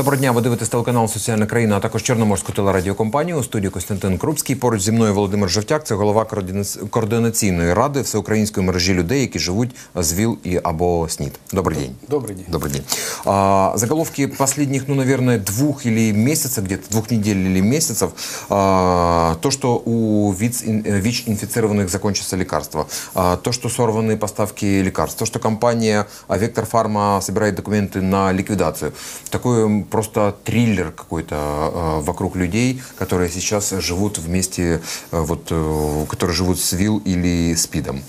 Доброго дня, ви дивитесь телеканал Соціальна країна, а також Чорноморську телерадіокомпанію. У студії Костянтин Крупський. Поруч зі мною Володимир Жовтяк, це голова координа- координаційної ради всеукраїнської мережі людей, які живуть з ВІЛ і або СНІД. Добрый день. Добрый день. Добрый день. А, заголовки последних, ну, наверное, двух или месяцев, где-то двух недель или месяцев, а, то, что у ВИЦ, э, ВИЧ-инфицированных закончатся лекарства, а, то, что сорваны поставки лекарств, то, что компания а, Вектор Фарма собирает документы на ликвидацию. Такой м, просто триллер какой-то а, вокруг людей, которые сейчас живут вместе, а, вот, э, которые живут с ВИЛ или СПИДом.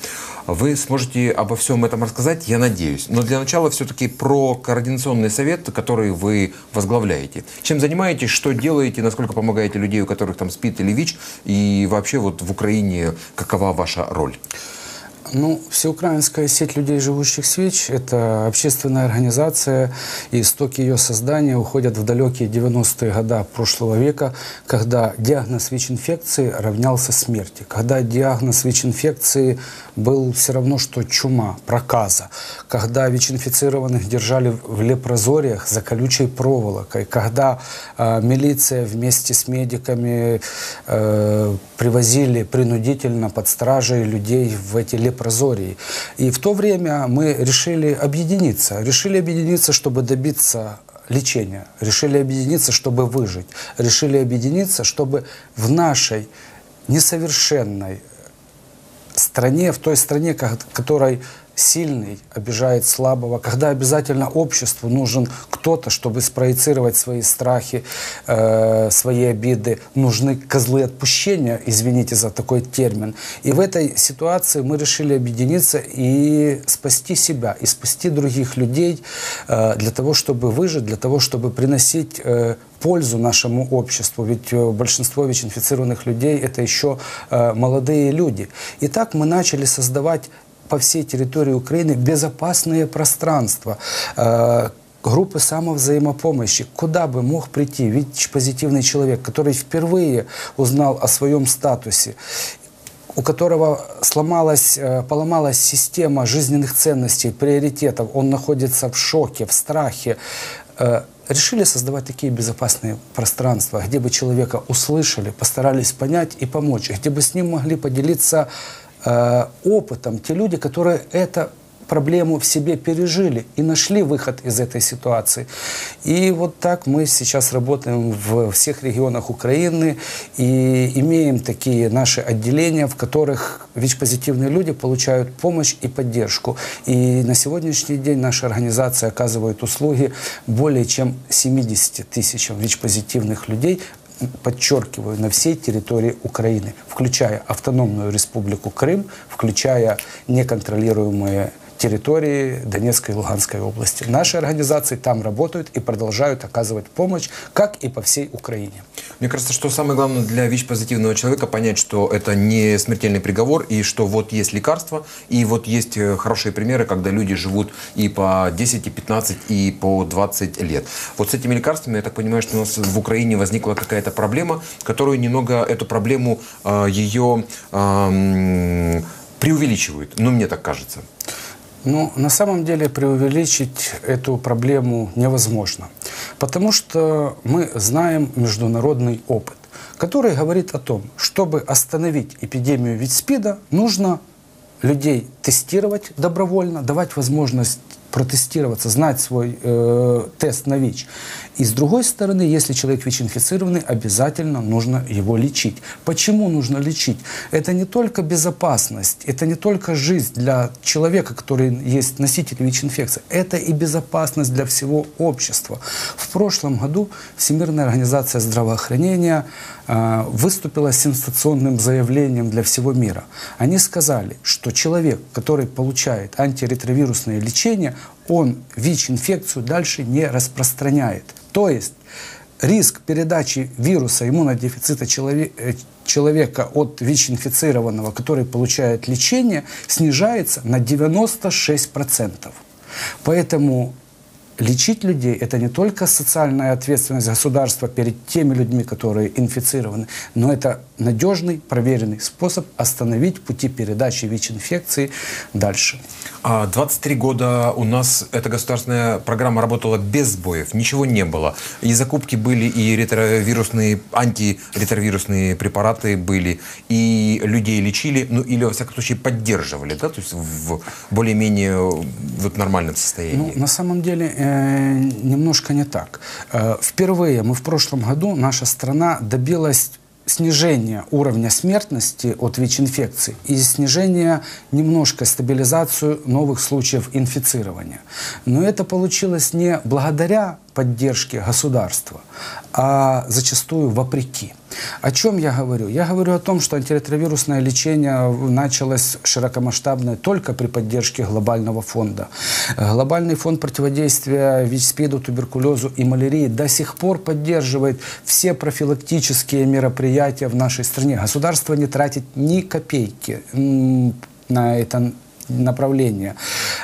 Вы сможете обо всем этом рассказать, я надеюсь. Но для начала все-таки про координационный совет, который вы возглавляете. Чем занимаетесь, что делаете, насколько помогаете людей, у которых там СПИД или ВИЧ, и вообще вот в Украине какова ваша роль? Ну, Всеукраинская сеть людей, живущих с ВИЧ, это общественная организация, и истоки ее создания уходят в далекие 90-е годы прошлого века, когда диагноз ВИЧ-инфекции равнялся смерти, когда диагноз ВИЧ-инфекции был все равно, что чума, проказа, когда ВИЧ-инфицированных держали в лепрозориях за колючей проволокой, когда э, милиция вместе с медиками э, привозили принудительно под стражей людей в эти лепрозории. И в то время мы решили объединиться. Решили объединиться, чтобы добиться лечения. Решили объединиться, чтобы выжить. Решили объединиться, чтобы в нашей несовершенной стране, в той стране, ко- которой сильный обижает слабого, когда обязательно обществу нужен кто-то, чтобы спроецировать свои страхи, э, свои обиды, нужны козлы отпущения, извините за такой термин. И в этой ситуации мы решили объединиться и спасти себя, и спасти других людей э, для того, чтобы выжить, для того, чтобы приносить э, пользу нашему обществу, ведь э, большинство ВИЧ-инфицированных людей – это еще э, молодые люди. И так мы начали создавать по всей территории Украины безопасные пространства, э, группы самовзаимопомощи, куда бы мог прийти ВИЧ-позитивный человек, который впервые узнал о своем статусе, у которого сломалась, э, поломалась система жизненных ценностей, приоритетов, он находится в шоке, в страхе, э, решили создавать такие безопасные пространства, где бы человека услышали, постарались понять и помочь, где бы с ним могли поделиться э, опытом те люди, которые это проблему в себе пережили и нашли выход из этой ситуации. И вот так мы сейчас работаем в всех регионах Украины и имеем такие наши отделения, в которых ВИЧ-позитивные люди получают помощь и поддержку. И на сегодняшний день наша организация оказывает услуги более чем 70 тысячам ВИЧ-позитивных людей, подчеркиваю, на всей территории Украины, включая автономную республику Крым, включая неконтролируемые территории Донецкой и Луганской области. Наши организации там работают и продолжают оказывать помощь, как и по всей Украине. Мне кажется, что самое главное для ВИЧ-позитивного человека понять, что это не смертельный приговор, и что вот есть лекарства, и вот есть э, хорошие примеры, когда люди живут и по 10, и 15, и по 20 лет. Вот с этими лекарствами, я так понимаю, что у нас в Украине возникла какая-то проблема, которую немного, эту проблему, э, ее эм, преувеличивают. Ну, мне так кажется. Ну, на самом деле преувеличить эту проблему невозможно, потому что мы знаем международный опыт, который говорит о том, чтобы остановить эпидемию ВИЧ-СПИДа, нужно людей тестировать добровольно, давать возможность протестироваться, знать свой э, тест на ВИЧ. И с другой стороны, если человек ВИЧ-инфицированный, обязательно нужно его лечить. Почему нужно лечить? Это не только безопасность, это не только жизнь для человека, который есть носитель ВИЧ-инфекции, это и безопасность для всего общества. В прошлом году Всемирная организация здравоохранения выступила с сенсационным заявлением для всего мира. Они сказали, что человек, который получает антиретровирусное лечение, он ВИЧ-инфекцию дальше не распространяет. То есть риск передачи вируса иммунодефицита э, человека от ВИЧ-инфицированного, который получает лечение, снижается на 96%. Поэтому лечить людей – это не только социальная ответственность государства перед теми людьми, которые инфицированы, но это надежный, проверенный способ остановить пути передачи ВИЧ-инфекции дальше. 23 а года у нас эта государственная программа работала без сбоев, ничего не было. И закупки были, и ретровирусные, антиретровирусные препараты были, и людей лечили, ну или, во всяком случае, поддерживали, да, то есть в более-менее вот нормальном состоянии. Ну, на самом деле, э, немножко не так. Э, впервые мы в прошлом году, наша страна добилась снижение уровня смертности от ВИЧ-инфекции и снижение, немножко стабилизацию новых случаев инфицирования. Но это получилось не благодаря поддержки государства, а зачастую вопреки. О чем я говорю? Я говорю о том, что антиретровирусное лечение началось широкомасштабное только при поддержке глобального фонда. Глобальный фонд противодействия ВИЧ-СПИДу, туберкулезу и малярии до сих пор поддерживает все профилактические мероприятия в нашей стране. Государство не тратит ни копейки на это направления.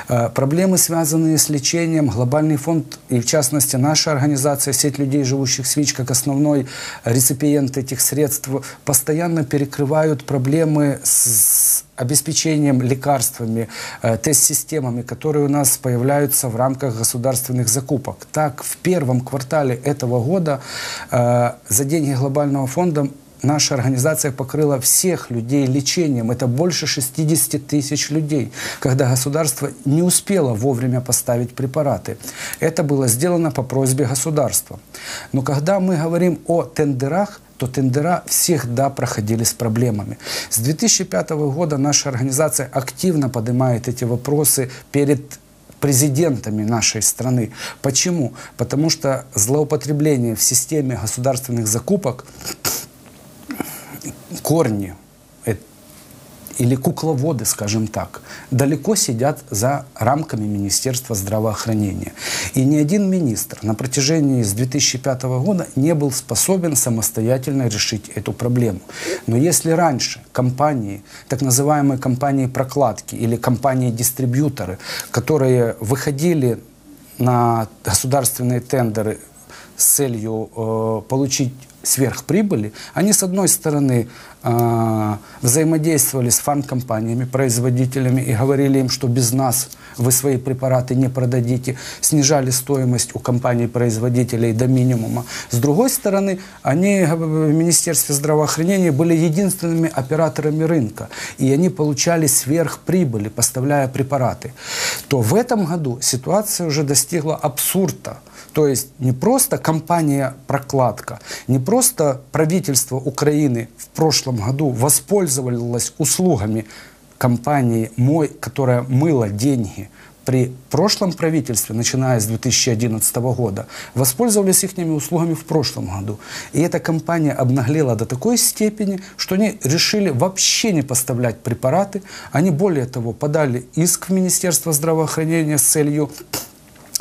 Э, проблемы, связанные с лечением, глобальный фонд и, в частности, наша организация, сеть людей, живущих с ВИЧ, как основной реципиент этих средств, постоянно перекрывают проблемы с обеспечением лекарствами, э, тест-системами, которые у нас появляются в рамках государственных закупок. Так, в первом квартале этого года э, за деньги глобального фонда наша организация покрыла всех людей лечением. Это больше 60 тысяч людей, когда государство не успело вовремя поставить препараты. Это было сделано по просьбе государства. Но когда мы говорим о тендерах, то тендера всегда проходили с проблемами. С 2005 года наша организация активно поднимает эти вопросы перед президентами нашей страны. Почему? Потому что злоупотребление в системе государственных закупок корни или кукловоды, скажем так, далеко сидят за рамками Министерства здравоохранения. И ни один министр на протяжении с 2005 года не был способен самостоятельно решить эту проблему. Но если раньше компании, так называемые компании прокладки или компании-дистрибьюторы, которые выходили на государственные тендеры с целью э, получить сверхприбыли, они, с одной стороны, э, взаимодействовали с фармкомпаниями, производителями и говорили им, что без нас вы свои препараты не продадите, снижали стоимость у компаний-производителей до минимума. С другой стороны, они в Министерстве здравоохранения были единственными операторами рынка, и они получали сверхприбыли, поставляя препараты. То в этом году ситуация уже достигла абсурда. То есть не просто компания-прокладка, не просто правительство Украины в прошлом году воспользовалось услугами компании, мой, которая мыла деньги при прошлом правительстве, начиная с 2011 года, воспользовались их услугами в прошлом году. И эта компания обнаглела до такой степени, что они решили вообще не поставлять препараты. Они, более того, подали иск в Министерство здравоохранения с целью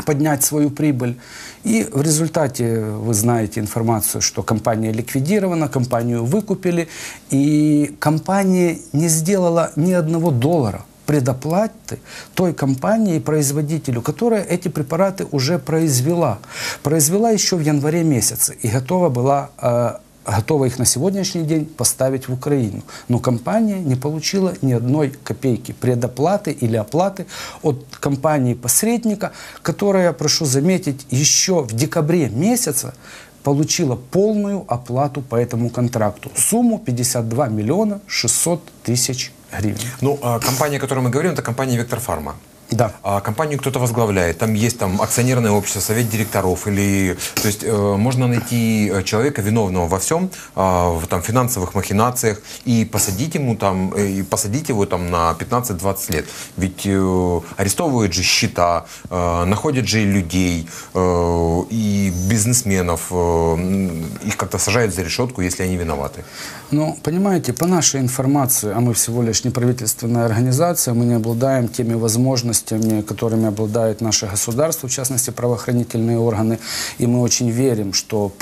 поднять свою прибыль. И в результате вы знаете информацию, что компания ликвидирована, компанию выкупили, и компания не сделала ни одного доллара предоплаты той компании и производителю, которая эти препараты уже произвела. Произвела еще в январе месяце и готова была э, готова их на сегодняшний день поставить в Украину. Но компания не получила ни одной копейки предоплаты или оплаты от компании-посредника, которая, прошу заметить, еще в декабре месяца получила полную оплату по этому контракту. Сумму 52 миллиона 600 тысяч гривен. Ну, а компания, о которой мы говорим, это компания «Вектор Фарма». Да. А компанию кто-то возглавляет, там есть там акционерное общество, совет директоров, или, то есть э, можно найти э, человека виновного во всем, э, в там финансовых махинациях и посадить ему там, э, и посадить его там на 15-20 лет. Ведь э, арестовывают же счета, э, находят же людей э, и бизнесменов, э, их как-то сажают за решетку, если они виноваты. Ну, понимаете, по нашей информации, а мы всего лишь неправительственная организация, мы не обладаем теми возможностями, которыми обладает наше государство, в частности, правоохранительные органы, и мы очень верим, что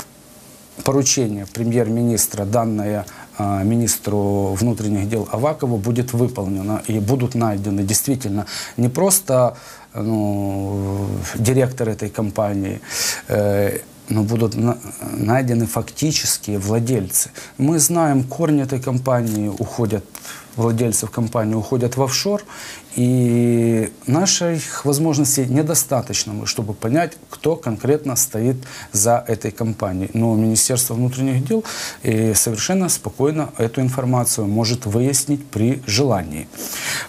поручение премьер-министра, данное а, министру внутренних дел Авакову будет выполнено и будут найдены. Действительно не просто ну, директор этой компании, э, но будут на, найдены фактические владельцы. Мы знаем, корни этой компании уходят владельцев компании уходят в офшор, и наших возможностей недостаточно, чтобы понять, кто конкретно стоит за этой компанией. Но Министерство внутренних дел и совершенно спокойно эту информацию может выяснить при желании.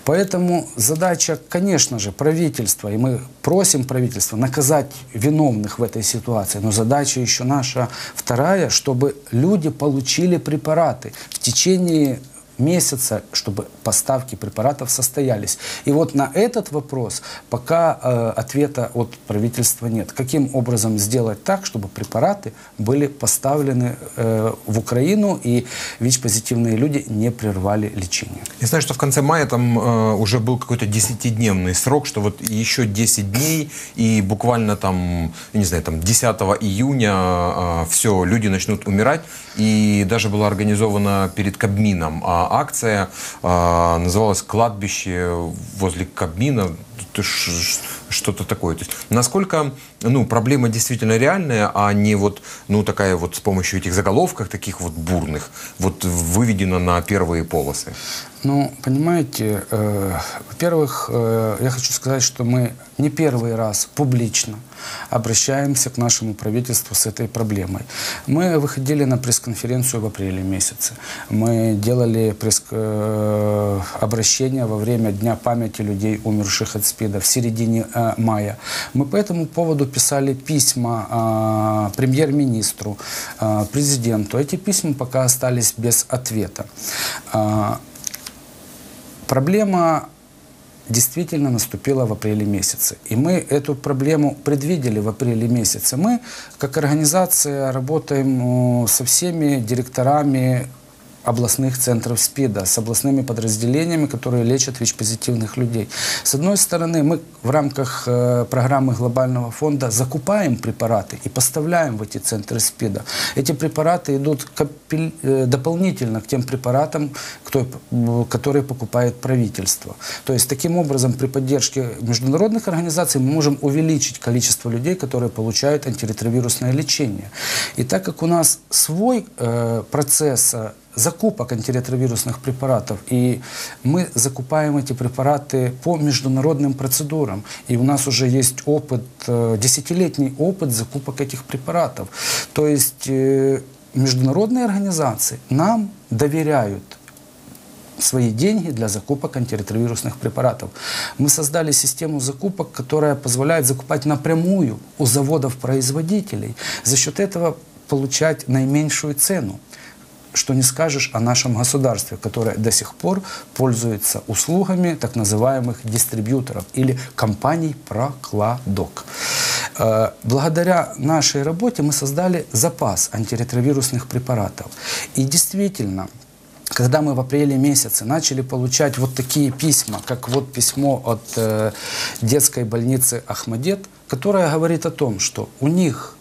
Поэтому задача, конечно же, правительства, и мы просим правительства наказать виновных в этой ситуации, но задача еще наша вторая, чтобы люди получили препараты в течение месяца, чтобы поставки препаратов состоялись. И вот на этот вопрос пока э, ответа от правительства нет. Каким образом сделать так, чтобы препараты были поставлены э, в Украину и ВИЧ-позитивные люди не прервали лечение? Я знаю, что в конце мая там э, уже был какой-то 10-дневный срок, что вот еще 10 дней и буквально там, не знаю, там 10 июня э, все, люди начнут умирать. И даже была организована перед Кабмином а, акция, а, называлась «Кладбище возле Кабмина», что-то такое. То есть, насколько ну, проблема действительно реальная, а не вот, ну, такая вот с помощью этих заголовков, таких вот бурных, вот выведена на первые полосы? Ну, понимаете, э, во-первых, э, я хочу сказать, что мы не первый раз публично обращаемся к нашему правительству с этой проблемой. Мы выходили на пресс-конференцию в апреле месяце. Мы делали пресс э, обращение во время Дня памяти людей, умерших от СПИДа в середине э, мая. Мы по этому поводу писали письма э, премьер-министру, э, президенту. Эти письма пока остались без ответа. Э, Проблема действительно наступила в апреле месяце. И мы эту проблему предвидели в апреле месяце. Мы, как организация, работаем со всеми директорами областных центров СПИДа, с областными подразделениями, которые лечат ВИЧ-позитивных людей. С одной стороны, мы в рамках э, программы Глобального фонда закупаем препараты и поставляем в эти центры СПИДа. Эти препараты идут э, дополнительно к тем препаратам, которые покупает правительство. То есть, таким образом, при поддержке международных организаций мы можем увеличить количество людей, которые получают антиретровирусное лечение. И так как у нас свой э, процесс э, закупок антиретровирусных препаратов. И мы закупаем эти препараты по международным процедурам. И у нас уже есть опыт, э, десятилетний опыт закупок этих препаратов. То есть э, международные организации нам доверяют свои деньги для закупок антиретровирусных препаратов. Мы создали систему закупок, которая позволяет закупать напрямую у заводов-производителей. За счет этого получать наименьшую цену что не скажешь о нашем государстве, которое до сих пор пользуется услугами так называемых дистрибьюторов или компаний-прокладок. Э, благодаря нашей работе мы создали запас антиретровирусных препаратов. И действительно, когда мы в апреле месяце начали получать вот такие письма, как вот письмо от э, детской больницы Ахмадет, которое говорит о том, что у них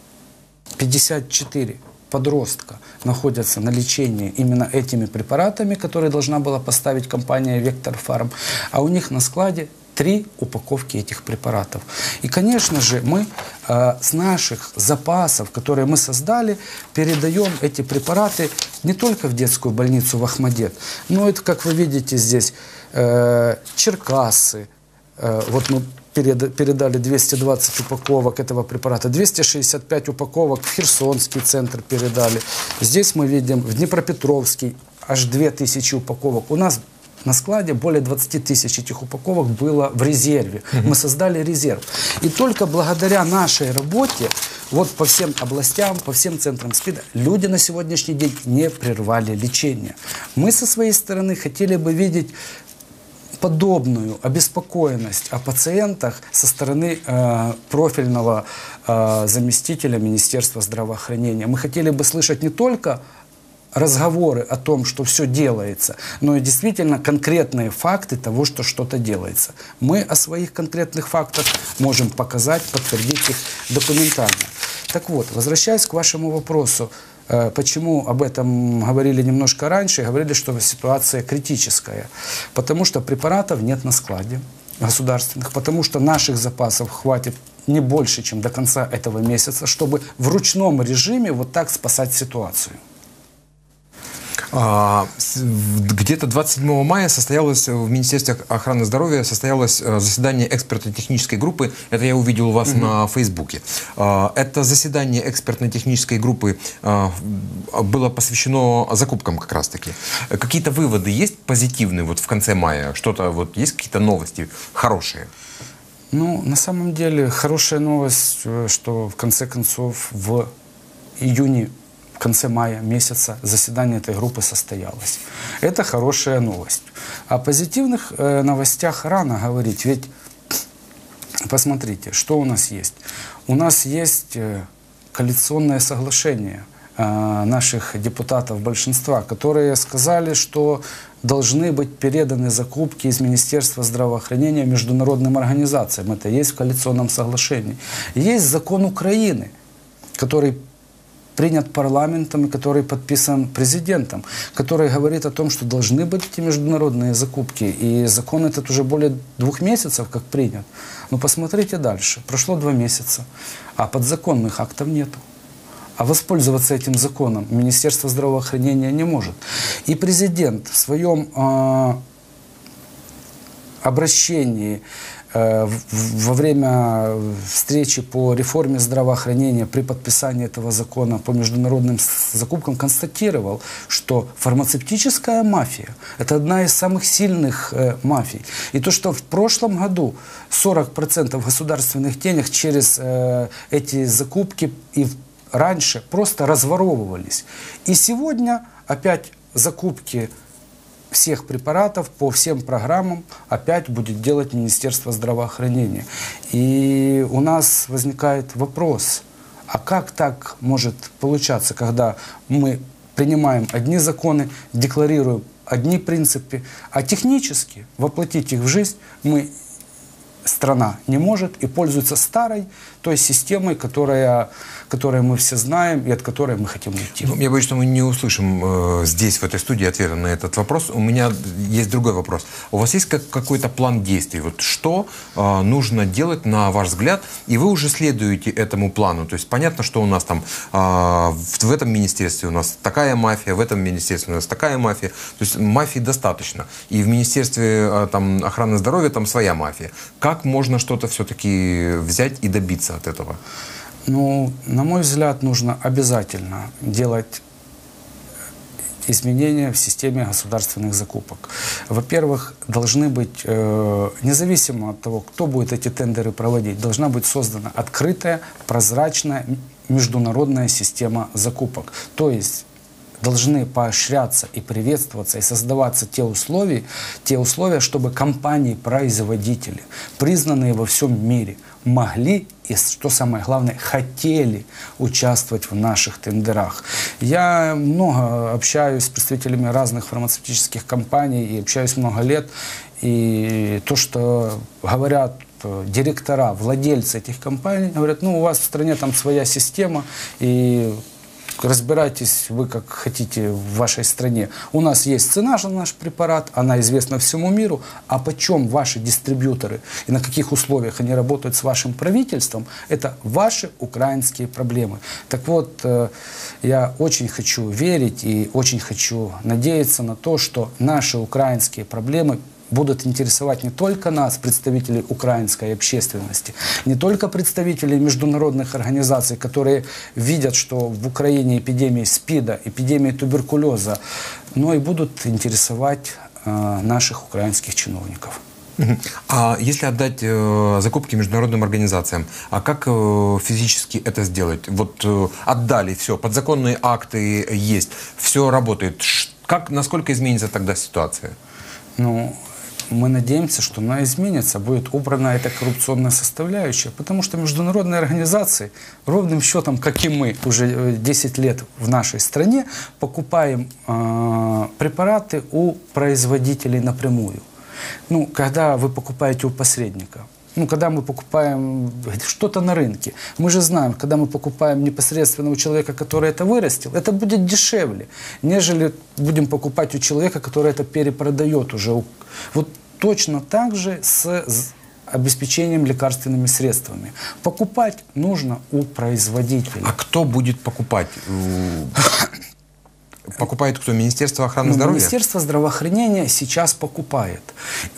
54 подростка находятся на лечении именно этими препаратами, которые должна была поставить компания Вектор Фарм, а у них на складе три упаковки этих препаратов. И, конечно же, мы э, с наших запасов, которые мы создали, передаем эти препараты не только в детскую больницу в Ахмадет, но это, как вы видите здесь, э, Черкассы. Э, вот мы передали 220 упаковок этого препарата, 265 упаковок в Херсонский центр передали. Здесь мы видим в Днепропетровский аж 2000 упаковок. У нас на складе более 20 тысяч этих упаковок было в резерве. Мы создали резерв. И только благодаря нашей работе вот по всем областям, по всем центрам СПИДа люди на сегодняшний день не прервали лечение. Мы со своей стороны хотели бы видеть подобную обеспокоенность о пациентах со стороны э, профильного э, заместителя Министерства здравоохранения. Мы хотели бы слышать не только разговоры о том, что все делается, но и действительно конкретные факты того, что что-то делается. Мы о своих конкретных фактах можем показать, подтвердить их документально. Так вот, возвращаясь к вашему вопросу, почему об этом говорили немножко раньше? Говорили, что ситуация критическая. Потому что препаратов нет на складе государственных, потому что наших запасов хватит не больше, чем до конца этого месяца, чтобы в ручном режиме вот так спасать ситуацию. А, где-то 27 мая состоялось в Министерстве охраны здоровья состоялось э, заседание экспертно-технической группы. Это я увидел у вас угу. на Фейсбуке. А, это заседание экспертно-технической группы а, было посвящено закупкам как раз-таки. Какие-то выводы есть позитивные вот в конце мая? Что-то вот есть какие-то новости хорошие? Ну, на самом деле, хорошая новость, э, что в конце концов в июне в конце мая месяца заседание этой группы состоялось. Это хорошая новость. О позитивных э, новостях рано говорить, ведь посмотрите, что у нас есть. У нас есть э, коалиционное соглашение э, наших депутатов большинства, которые сказали, что должны быть переданы закупки из Министерства здравоохранения международным организациям. Это есть в коалиционном соглашении. Есть закон Украины, который принят парламентом который подписан президентом, который говорит о том, что должны быть эти международные закупки. И закон этот уже более двух месяцев как принят. Но посмотрите дальше. Прошло два месяца, а подзаконных актов нету. А воспользоваться этим законом Министерство здравоохранения не может. И президент в своем э, обращении Э, во время встречи по реформе здравоохранения при подписании этого закона по международным закупкам констатировал, что фармацевтическая мафия – это одна из самых сильных э, мафий. И то, что в прошлом году 40% государственных денег через э, эти закупки и раньше просто разворовывались. И сегодня опять закупки всех препаратов по всем программам опять будет делать Министерство здравоохранения. И у нас возникает вопрос, а как так может получаться, когда мы принимаем одни законы, декларируем одни принципы, а технически воплотить их в жизнь мы страна не может и пользуется старой той системой, которая, которую мы все знаем и от которой мы хотим уйти. Ну, я боюсь, что мы не услышим э, здесь, в этой студии, ответа на этот вопрос. У меня есть другой вопрос. У вас есть как, какой-то план действий? Вот что э, нужно делать, на ваш взгляд, и вы уже следуете этому плану? То есть понятно, что у нас там э, в, в этом министерстве у нас такая мафия, в этом министерстве у нас такая мафия. То есть мафии достаточно. И в министерстве э, там, охраны здоровья там своя мафия. Как можно что-то все-таки взять и добиться от этого? Ну, на мой взгляд, нужно обязательно делать изменения в системе государственных закупок. Во-первых, должны быть, э, независимо от того, кто будет эти тендеры проводить, должна быть создана открытая, прозрачная международная система закупок. То есть должны поощряться и приветствоваться и создаваться те условия, те условия, чтобы компании-производители, признанные во всем мире, могли и, что самое главное, хотели участвовать в наших тендерах. Я много общаюсь с представителями разных фармацевтических компаний и общаюсь много лет. И то, что говорят директора, владельцы этих компаний, говорят, ну, у вас в стране там своя система, и разбирайтесь вы как хотите в вашей стране. У нас есть цена на наш препарат, она известна всему миру, а почем ваши дистрибьюторы и на каких условиях они работают с вашим правительством, это ваши украинские проблемы. Так вот, э, я очень хочу верить и очень хочу надеяться на то, что наши украинские проблемы будут интересовать не только нас, представителей украинской общественности, не только представителей международных организаций, которые видят, что в Украине эпидемия СПИДа, эпидемия туберкулеза, но и будут интересовать э, наших украинских чиновников. А если отдать э, закупки международным организациям, а как э, физически это сделать? Вот э, отдали все, подзаконные акты есть, все работает. Как, насколько изменится тогда ситуация? Ну, мы надеемся, что она изменится, будет убрана эта коррупционная составляющая, потому что международные организации, ровным счетом, как и мы, уже 10 э, лет в нашей стране, покупаем э, препараты у производителей напрямую. Ну, когда вы покупаете у посредника, ну, когда мы покупаем что-то на рынке, мы же знаем, когда мы покупаем непосредственно у человека, который это вырастил, это будет дешевле, нежели будем покупать у человека, который это перепродает уже. Вот точно так же с обеспечением лекарственными средствами. Покупать нужно у производителя. А кто будет покупать? Покупает кто? Министерство охраны ну, здоровья? Министерство здравоохранения сейчас покупает.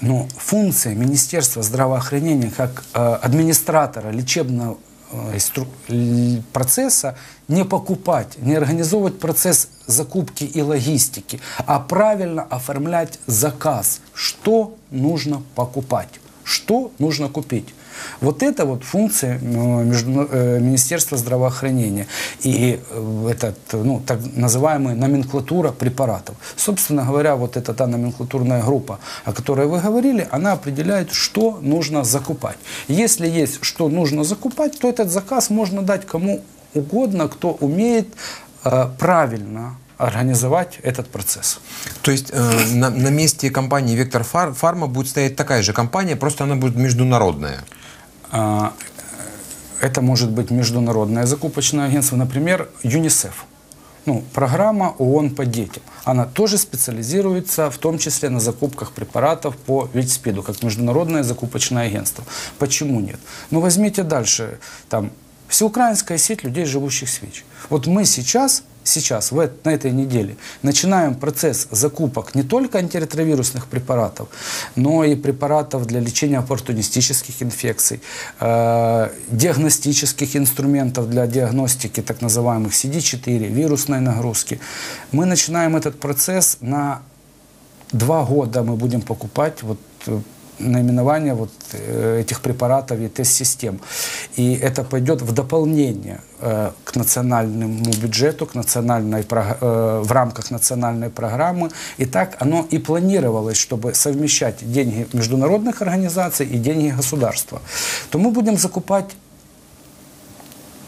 Но функция Министерства здравоохранения как э, администратора лечебного э, процесса не покупать, не организовывать процесс закупки и логистики, а правильно оформлять заказ, что нужно покупать, что нужно купить. Вот это вот функция между, э, Министерства здравоохранения и э, этот, ну, так называемая номенклатура препаратов. Собственно говоря, вот эта та номенклатурная группа, о которой вы говорили, она определяет, что нужно закупать. Если есть что нужно закупать, то этот заказ можно дать кому угодно, кто умеет э, правильно организовать этот процесс. То есть э, на, на месте компании Вектор Фар, Фарма будет стоять такая же компания, просто она будет международная? А, это может быть международное закупочное агентство, например, ЮНИСЕФ. Ну, программа ООН по детям. Она тоже специализируется в том числе на закупках препаратов по ВИЧ-СПИДу, как международное закупочное агентство. Почему нет? Ну, возьмите дальше. Там всеукраинская сеть людей, живущих с ВИЧ. Вот мы сейчас сейчас, в, на этой неделе, начинаем процесс закупок не только антиретровирусных препаратов, но и препаратов для лечения оппортунистических инфекций, э, диагностических инструментов для диагностики так называемых CD4, вирусной нагрузки. Мы начинаем этот процесс на два года мы будем покупать вот наименование вот э, этих препаратов и тест-систем. И это пойдет в дополнение э, к национальному бюджету, к национальной, э, в рамках национальной программы. И так оно и планировалось, чтобы совмещать деньги международных организаций и деньги государства. То мы будем закупать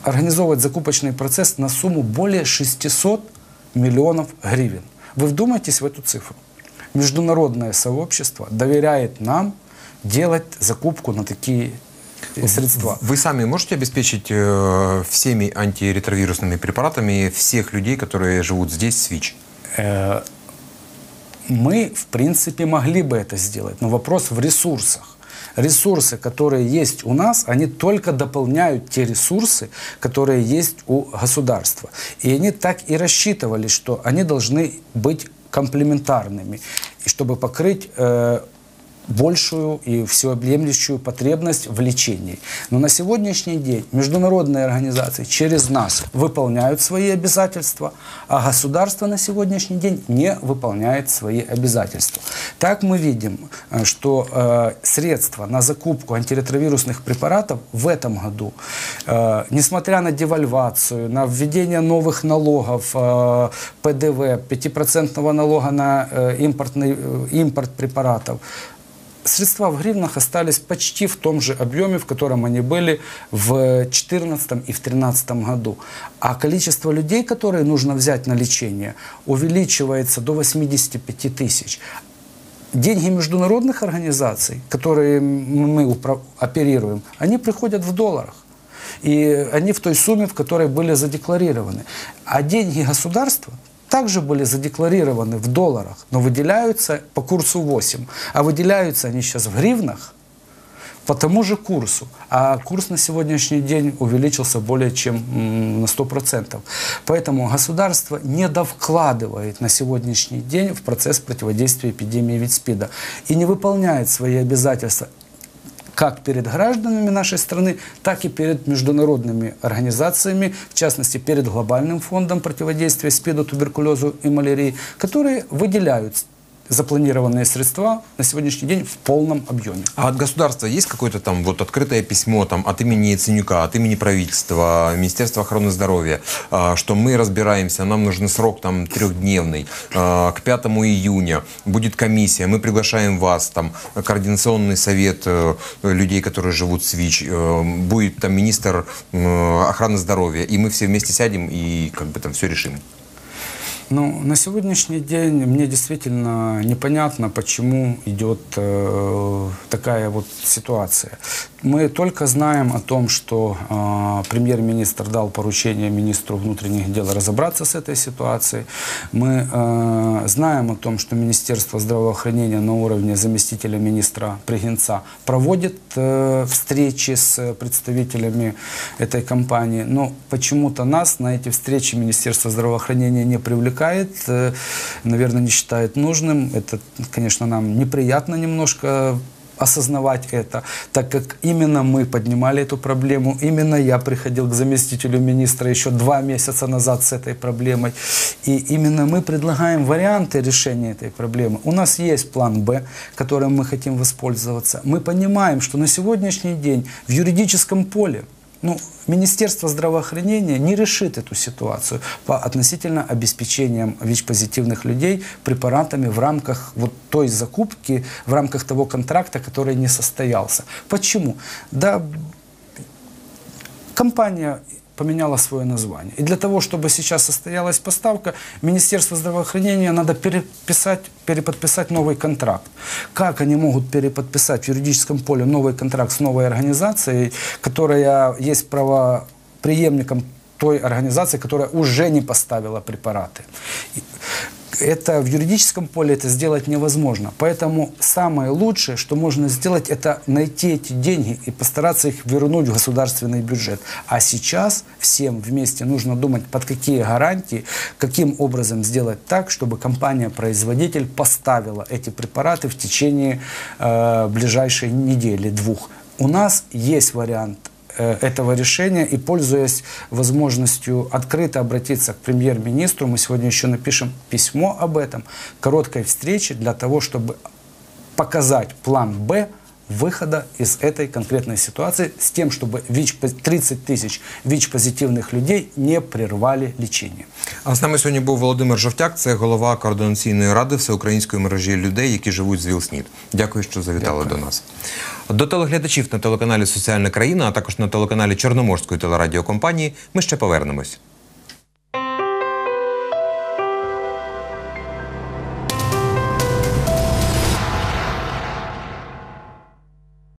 организовывать закупочный процесс на сумму более 600 миллионов гривен. Вы вдумайтесь в эту цифру. Международное сообщество доверяет нам делать закупку на такие средства. Вы сами можете обеспечить э, всеми антиретровирусными препаратами всех людей, которые живут здесь, с ВИЧ? Э, мы, в принципе, могли бы это сделать, но вопрос в ресурсах. Ресурсы, которые есть у нас, они только дополняют те ресурсы, которые есть у государства. И они так и рассчитывали, что они должны быть комплементарными, чтобы покрыть э, большую и всеобъемлющую потребность в лечении. Но на сегодняшний день международные организации через нас выполняют свои обязательства, а государство на сегодняшний день не выполняет свои обязательства. Так мы видим, э, что э, средства на закупку антиретровирусных препаратов в этом году, э, несмотря на девальвацию, на введение новых налогов, э, ПДВ, 5% налога на э, импортный, э, импорт препаратов, средства в гривнах остались почти в том же объеме, в котором они были в 2014 и в 2013 году. А количество людей, которые нужно взять на лечение, увеличивается до 85 тысяч. Деньги международных организаций, которые мы оперируем, они приходят в долларах. И они в той сумме, в которой были задекларированы. А деньги государства также были задекларированы в долларах, но выделяются по курсу 8. А выделяются они сейчас в гривнах по тому же курсу. А курс на сегодняшний день увеличился более чем на 100%. Поэтому государство не довкладывает на сегодняшний день в процесс противодействия эпидемии ВИЧ-СПИДа и не выполняет свои обязательства как перед гражданами нашей страны, так и перед международными организациями, в частности, перед Глобальным фондом противодействия СПИДу, туберкулезу и малярии, которые выделяют запланированные средства на сегодняшний день в полном объеме. А от государства есть какое-то там вот открытое письмо там, от имени Яценюка, от имени правительства, Министерства охраны здоровья, а, что мы разбираемся, нам нужен срок там трехдневный, а, к 5 июня будет комиссия, мы приглашаем вас, там, координационный совет э, людей, которые живут с ВИЧ, э, будет там министр охраны здоровья, и мы все вместе сядем и как бы там все решим. Ну, на сегодняшний день мне действительно непонятно, почему идет э, такая вот ситуация. Мы только знаем о том, что э, премьер-министр дал поручение министру внутренних дел разобраться с этой ситуацией. Мы э, знаем о том, что Министерство здравоохранения на уровне заместителя министра Пригинца проводит э, встречи с представителями этой компании. Но почему-то нас на эти встречи Министерство здравоохранения не привлекает, э, наверное, не считает нужным. Это, конечно, нам неприятно немножко осознавать это, так как именно мы поднимали эту проблему, именно я приходил к заместителю министра еще два месяца назад с этой проблемой, и именно мы предлагаем варианты решения этой проблемы. У нас есть план «Б», которым мы хотим воспользоваться. Мы понимаем, что на сегодняшний день в юридическом поле ну, Министерство здравоохранения не решит эту ситуацию по относительно обеспечениям ВИЧ-позитивных людей препаратами в рамках вот той закупки, в рамках того контракта, который не состоялся. Почему? Да, компания поменяла свое название. И для того, чтобы сейчас состоялась поставка, Министерство здравоохранения надо переписать, переподписать новый контракт. Как они могут переподписать в юридическом поле новый контракт с новой организацией, которая есть правоприемником той организации, которая уже не поставила препараты это в юридическом поле это сделать невозможно. Поэтому самое лучшее, что можно сделать, это найти эти деньги и постараться их вернуть в государственный бюджет. А сейчас всем вместе нужно думать, под какие гарантии, каким образом сделать так, чтобы компания-производитель поставила эти препараты в течение э, ближайшей недели, двух. У нас есть вариант этого решения. И пользуясь возможностью открыто обратиться к премьер-министру, мы сегодня еще напишем письмо об этом, короткой встрече для того, чтобы показать план «Б», выхода из этой конкретной ситуации с тем, чтобы ВИЧ, 30 тисяч ВІЧ-позитивних людей не прервали лічення. А з нами сьогодні був Володимир Жовтяк, це голова координаційної ради всеукраїнської мережі людей, які живуть з ВІЛ-СНІД. Дякую, що завітали Дякую. до нас. До телеглядачів на телеканалі Соціальна країна, а також на телеканалі Чорноморської телерадіокомпанії. Ми ще повернемось.